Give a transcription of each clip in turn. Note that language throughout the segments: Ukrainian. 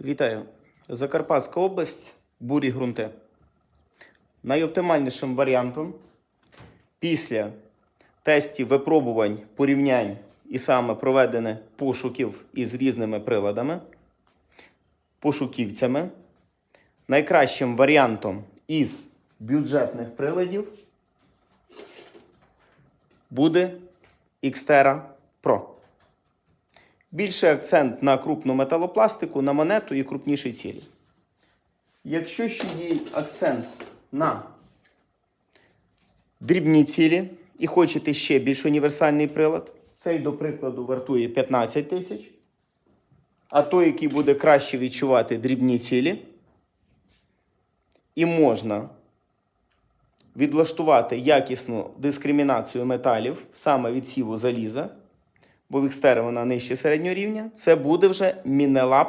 Вітаю. Закарпатська область, бурі ґрунти. Найоптимальнішим варіантом після тестів, випробувань, порівнянь і саме проведених пошуків із різними приладами, пошуківцями, найкращим варіантом із бюджетних приладів буде Xterra Pro. Більший акцент на крупну металопластику, на монету і крупніші цілі. Якщо ще є акцент на дрібні цілі і хочете ще більш універсальний прилад, цей, до прикладу, вартує 15 тисяч. А той, який буде краще відчувати дрібні цілі, і можна відлаштувати якісну дискримінацію металів саме від сіву заліза бо в Xterra вона нижче середнього рівня, це буде вже Мінелаб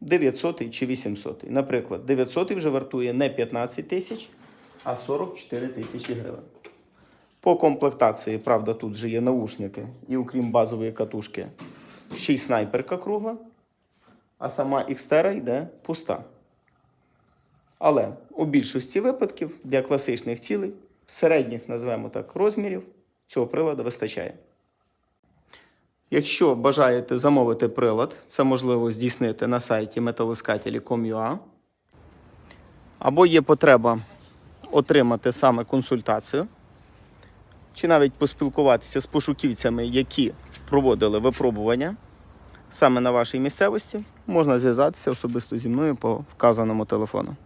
900 чи 800. Наприклад, 900 вже вартує не 15 тисяч, а 44 тисячі гривень. По комплектації, правда, тут вже є наушники, і окрім базової катушки, ще й снайперка кругла, а сама Xterra йде пуста. Але у більшості випадків для класичних цілей, середніх, назвемо так, розмірів, цього приладу вистачає. Якщо бажаєте замовити прилад, це можливо здійснити на сайті metaliskателі.com.ua або є потреба отримати саме консультацію, чи навіть поспілкуватися з пошуківцями, які проводили випробування саме на вашій місцевості, можна зв'язатися особисто зі мною по вказаному телефону.